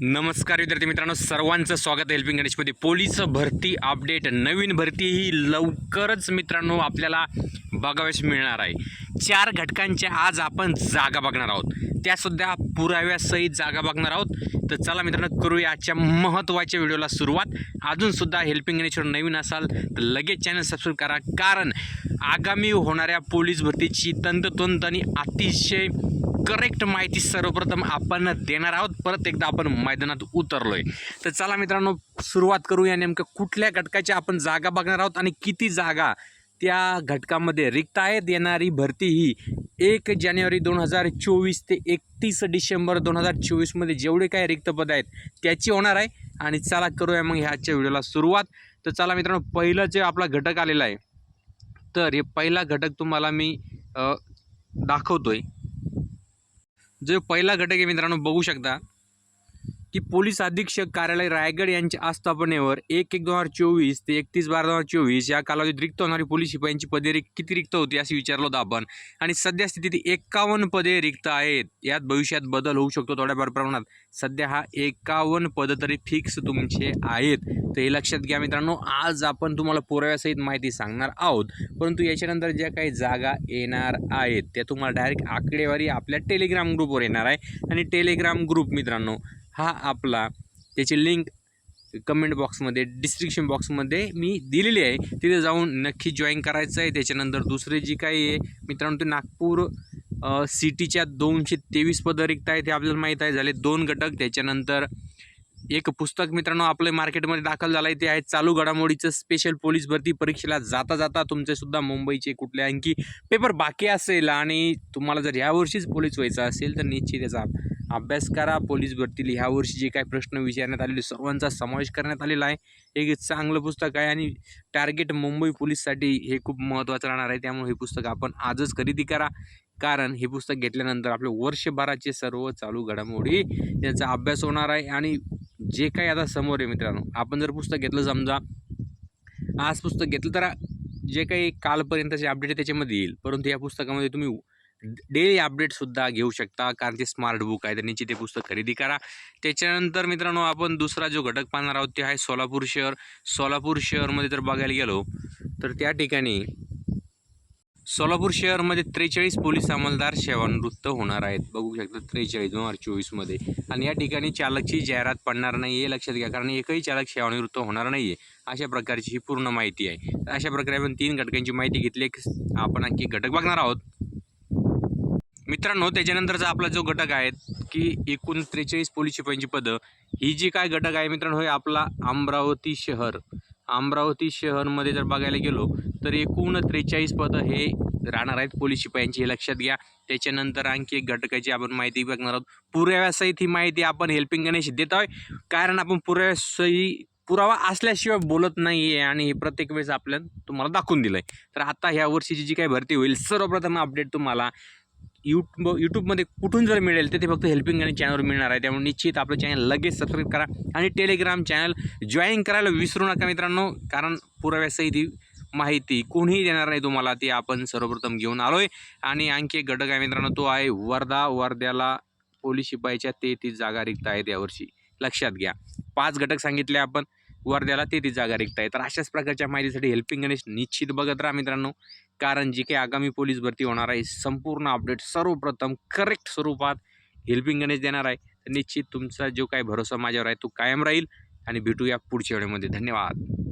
नमस्कार विद्यार्थी मित्रांनो सर्वांचं स्वागत आहे हेल्पिंग गणेशमध्ये. पोलीस भरती अपडेट नवीन भरती ही लवकरच मित्रांनो आपल्याला बघाव्यास मिळणार आहे. चार घटकांच्या आज आपण जागा बघणार आहोत. त्यासुद्धा पुराव्यासहित जागा बघणार आहोत. तर चला मित्रांनो करूया आजच्या महत्त्वाच्या व्हिडिओला सुरुवात. अजूनसुद्धा हेल्पिंग गणेशवर नवीन असाल तर लगेच चॅनल सबस्क्राईब करा. कारण आगामी होणाऱ्या पोलीस भरतीची तंतोतंत आणि अतिशय करेक्ट माहिती सर्वप्रथम आपण देणार आहोत. परत एकदा आपण मैदानात उतरलोय. तर चला मित्रांनो सुरुवात करूया नेमकं कुठल्या घटकाची आपण जागा बघणार आहोत आणि किती जागा त्या घटकामध्ये रिक्त आहेत. येणारी भरती ही एक जानेवारी दोन हजार चोवीस ते एकतीस डिसेंबर दोन हजार चोवीसमध्ये जेवढे काही रिक्त पद आहेत त्याची होणार आहे. आणि चला करूया मग ह्याच्या व्हिडिओला सुरुवात. तर चला मित्रांनो पहिलं जे आपला घटक आलेला आहे तर हे पहिला घटक तुम्हाला मी दाखवतो आहे जो पहिला घटक आहे मित्रांनो बघू शकता. की पोलीस अधीक्षक कार्यालय रायगड यांच्या आस्थापनेवर एक एक दोन हजार चोवीस ते एकतीस बारा दोन हजार चोवीस या कालावधीत रिक्त होणारी पोलीस शिपायांची पदे रिक किती रिक्त होती असे विचारलं होतं आपण. आणि सध्या स्थितीत एकावन्न पदे रिक्त आहेत. यात भविष्यात बदल होऊ शकतो थोड्याफार प्रमाणात. सध्या हा एकावन्न पद तरी फिक्स तुमचे आहेत. तर हे लक्षात घ्या मित्रांनो आज आपण तुम्हाला पुराव्यासहित माहिती सांगणार आहोत. परंतु याच्यानंतर ज्या काही जागा येणार आहेत त्या तुम्हाला डायरेक्ट आकडेवारी आपल्या टेलिग्राम ग्रुपवर येणार आहे. आणि टेलिग्राम ग्रुप मित्रांनो हा आपला त्याची लिंक कमेंट बॉक्समध्ये डिस्क्रिप्शन बॉक्समध्ये मी दिलेली आहे. तिथे जाऊन नक्की जॉईन करायचं आहे. त्याच्यानंतर दुसरे जी काही आहे मित्रांनो ते नागपूर सिटीच्या दोनशे तेवीस पदं रिक्त आहे ते आपल्याला माहीत आहे. झाले दोन घटक. त्याच्यानंतर एक पुस्तक मित्रांनो आपलं मार्केटमध्ये दाखल झालं आहे ते आहे चालू घडामोडीचं स्पेशल पोलीस भरती परीक्षेला जाता जाता तुमचेसुद्धा मुंबईचे कुठले आणखी पेपर बाकी असेल आणि तुम्हाला जर ह्यावर्षीच पोलीस व्हायचं असेल तर निश्चित याचा अभ्यास करा पोलीस भरतील. ह्या वर्षी जे काही प्रश्न विचारण्यात आलेले सर्वांचा समावेश करण्यात आलेला आहे. एक चांगलं पुस्तक आहे आणि टार्गेट मुंबई पोलीससाठी हे खूप महत्त्वाचं राहणार आहे. त्यामुळे हे पुस्तक आपण आजच खरेदी करा. कारण हे पुस्तक घेतल्यानंतर आपले वर्षभराचे सर्व चालू घडामोडी त्यांचा अभ्यास होणार आहे. आणि जे काही आता समोर आहे मित्रांनो आपण जर पुस्तक घेतलं समजा आज पुस्तक घेतलं तर जे काही कालपर्यंतचे अपडेट आहे त्याच्यामध्ये येईल. परंतु या पुस्तकामध्ये तुम्ही डेली अपडेटसुद्धा घेऊ शकता कारण ते स्मार्ट बुक आहे. तर निश्चित ते पुस्तक खरेदी करा. त्याच्यानंतर मित्रांनो आपण दुसरा जो घटक पाहणार आहोत ते आहे सोलापूर शहर. सोलापूर शहरमध्ये जर बघायला गेलो तर त्या ठिकाणी सोलापूर शहरमध्ये त्रेचाळीस पोलीस अंमलदार सेवानिवृत्त होणार आहेत. बघू शकता त्रेचाळीस दोन हजार चोवीसमध्ये. आणि या ठिकाणी चालकची जाहिरात पडणार नाही हे लक्षात घ्या कारण एकही चालक सेवानिवृत्त होणार नाही आहे अशा प्रकारची ही पूर्ण माहिती आहे. अशा प्रकारे आपण तीन घटकांची माहिती घेतली. आपण आणखी घटक बघणार आहोत. मित्रांनो त्याच्यानंतरचा आपला जो घटक आहे की एकूण त्रेचाळीस पोलीस शिपायांची पदं ही जी काय घटक आहे मित्रांनो हे आपला अमरावती शहर. अमरावती शहरमध्ये जर बघायला गेलो तर एकूण त्रेचाळीस पदं हे राहणार आहेत पोलीस शिपायांची हे लक्षात घ्या. त्याच्यानंतर आणखी एक घटकाची आपण माहिती बघणार आहोत. पुराव्यासहित ही माहिती आपण हेल्पिंग गणेश देत आहे कारण आपण पुराव्यासही पुरावा असल्याशिवाय बोलत नाही आहे आणि हे प्रत्येक वेळेस आपल्याला तुम्हाला दाखवून दिलं आहे तर आता ह्या वर्षीची जी काही भरती होईल सर्वप्रथम अपडेट तुम्हाला यूट्यूब यूट्यूबमध्ये कुठून जर मिळेल तर ते फक्त हेल्पिंग आणि चॅनलवर मिळणार आहे. त्यामुळे निश्चित आपलं चॅनल लगेच सबस्क्राईब करा. आणि टेलिग्राम चॅनल जॉईन करायला विसरू नका मित्रांनो कारण पुराव्यासहित ही माहिती कोणीही देणार नाही तुम्हाला. ती आपण सर्वप्रथम घेऊन आलो आहे आणि आणखी एक घटक आहे मित्रांनो तो आहे वर्धा. वर्ध्याला पोलीस शिपाईच्या तेहतीस जागा रिक्त आहेत यावर्षी. लक्षात घ्या. पाच घटक सांगितले आपण. वर्ध्याला तेहतीस जागा रिक्त आहे तर अशाच प्रकारच्या माहितीसाठी हेल्पिंग गणेश निश्चित बघत राहा मित्रांनो. कारण जी काही आगामी पोलीस भरती होणार आहे संपूर्ण अपडेट सर्वप्रथम करेक्ट स्वरूपात हेल्पिंग गणेश देणार आहे. तर निश्चित तुमचा जो काही भरोसा माझ्यावर आहे तो कायम राहील. आणि भेटूया पुढच्या वेळेमध्ये धन्यवाद.